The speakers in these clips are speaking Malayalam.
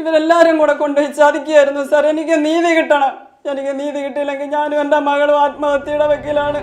ഇവരെല്ലാരും കൂടെ കൊണ്ടുപോയി ചതിക്കുകയായിരുന്നു സാർ. എനിക്ക് നീതി കിട്ടണം. എനിക്ക് നീതി കിട്ടിയില്ലെങ്കിൽ ഞാനും എന്റെ മകളും ആത്മഹത്യയുടെ വക്കീലാണ്.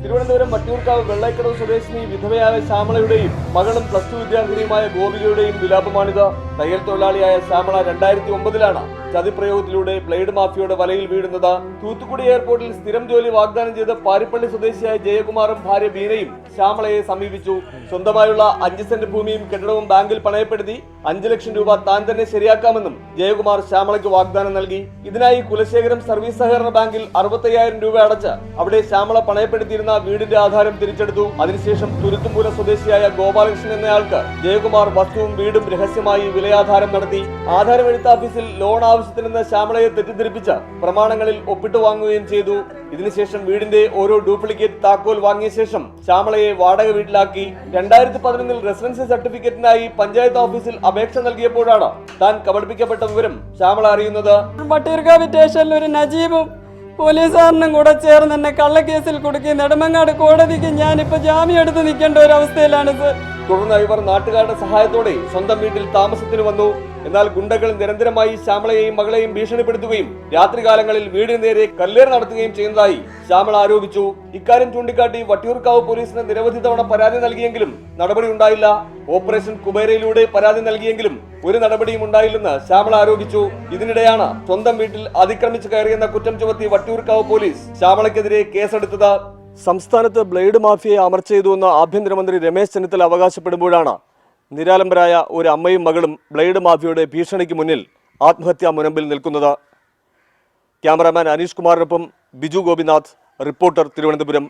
തിരുവനന്തപുരം വട്ടിയൂർക്കാവ് വെള്ളൈക്കടവ് സ്വദേശിനി വിധവയായ ശ്യാമളയുടെയും മകളും പ്ലസ് ടു വിദ്യാർത്ഥിനിയുമായ ഗോപികയുടെയും വിലാപമാണിത്. തയ്യൽ തൊഴിലാളിയായ ശ്യാമള രണ്ടായിരത്തി ഒമ്പതിലാണ് ചതിപ്രയോഗത്തിലൂടെ ബ്ലേഡ് മാഫിയയുടെ വലയിൽ വീഴുന്നത്. തൂത്തുക്കുടി എയർപോർട്ടിൽ സ്ഥിരം ജോലി വാഗ്ദാനം ചെയ്ത് പാരിപ്പള്ളി സ്വദേശിയായ ജയകുമാറും ഭാര്യ ബീനയും ശ്യാമളയെ സമീപിച്ചു. സ്വന്തമായുള്ള അഞ്ച് സെന്റ് ഭൂമിയും കെട്ടിടവും ബാങ്കിൽ പണയപ്പെടുത്തി അഞ്ചു ലക്ഷം രൂപ താൻ തന്നെ ശരിയാക്കാമെന്നും ജയകുമാർ ശ്യാമളയ്ക്ക് വാഗ്ദാനം നൽകി. ഇതിനായി കുലശേഖരം സർവീസ് സഹകരണ ബാങ്കിൽ അറുപത്തയ്യായിരം രൂപ അടച്ച് അവിടെ ശ്യാമള പണയപ്പെടുത്തിയിരുന്ന വീടിന്റെ ആധാരം തിരിച്ചെടുത്തു. അതിനുശേഷം തുരുത്തുമൂല സ്വദേശിയായ ഗോപാലകൃഷ്ണൻ എന്നയാൾക്ക് ജയകുമാർ വസ്തുവും വീടും രഹസ്യമായി വിലയാധാരം നടത്തി ആധാരം എഴുത്ത ഓഫീസിൽ ലോൺ ആവശ്യത്തിനെന്ന് ശ്യാമളയെ തെറ്റിദ്ധരിപ്പിച്ച പ്രമാണങ്ങളിൽ ഒപ്പിട്ട് വാങ്ങുകയും ചെയ്തു. ഇതിനുശേഷം വീടിന്റെ ഓരോ ഡ്യൂപ്ലിക്കേറ്റ് താക്കോൽ വാങ്ങിയ ശേഷം ശ്യാമളയെ വാടക വീട്ടിലാക്കി. രണ്ടായിരത്തി പതിനൊന്നിൽ റെസിഡൻസി സർട്ടിഫിക്കറ്റിനായി പഞ്ചായത്ത് ഓഫീസിൽ അപേക്ഷ നൽകിയപ്പോഴാണ് താൻ കബളിപ്പിക്കപ്പെട്ട വിവരം ശ്യാമള അറിയുന്നത്. ഒരു നജീബും പോലീസുകാരനും കൂടെ ചേർന്ന് എന്നെ കള്ളക്കേസിൽ കുടുക്കി നെടുമങ്ങാട് കോടതിക്ക് ഞാനിപ്പോൾ ജാമ്യം എടുത്ത് നിൽക്കേണ്ട ഒരു അവസ്ഥയിലാണ് സർ. തുടർന്ന് ഇവർ നാട്ടുകാരുടെ സഹായത്തോടെ സ്വന്തം വീട്ടിൽ താമസത്തിന് വന്നു. എന്നാൽ ഗുണ്ടകൾ നിരന്തരമായി ശ്യാമളയെയും മകളെയും ഭീഷണിപ്പെടുത്തുകയും രാത്രികാലങ്ങളിൽ വീടിന് നേരെ കല്ലേറ് നടത്തുകയും ചെയ്യുന്നതായി ശ്യാമള ആരോപിച്ചു. ഇക്കാര്യം ചൂണ്ടിക്കാട്ടി വട്ടിയൂർക്കാവ് പോലീസിന് നിരവധി തവണ പരാതി നൽകിയെങ്കിലും നടപടി ഉണ്ടായില്ല. ഓപ്പറേഷൻ കുബേരയിലൂടെ പരാതി നൽകിയെങ്കിലും ഒരു നടപടിയും ഉണ്ടായില്ലെന്ന് ശ്യാമള ആരോപിച്ചു. ഇതിനിടെയാണ് സ്വന്തം വീട്ടിൽ അതിക്രമിച്ചു കയറിയെന്ന കുറ്റം ചുമത്തി വട്ടിയൂർക്കാവ് പോലീസ് ശ്യാമളയ്ക്കെതിരെ കേസെടുത്തത്. സംസ്ഥാനത്ത് ബ്ലേഡ് മാഫിയയെ അമർച്ച ചെയ്തുവെന്ന് ആഭ്യന്തരമന്ത്രി രമേശ് ചെന്നിത്തല അവകാശപ്പെടുമ്പോഴാണ്. നിരാലംബരായ ഒരു അമ്മയും മകളും ബ്ലേഡ് മാഫിയയുടെ ഭീഷണിക്ക് മുന്നിൽ ആത്മഹത്യാ മുനമ്പിൽ നിൽക്കുന്നത്. ക്യാമറാമാൻ അനീഷ് കുമാറിനൊപ്പം ബിജു ഗോപിനാഥ് റിപ്പോർട്ടർ തിരുവനന്തപുരം.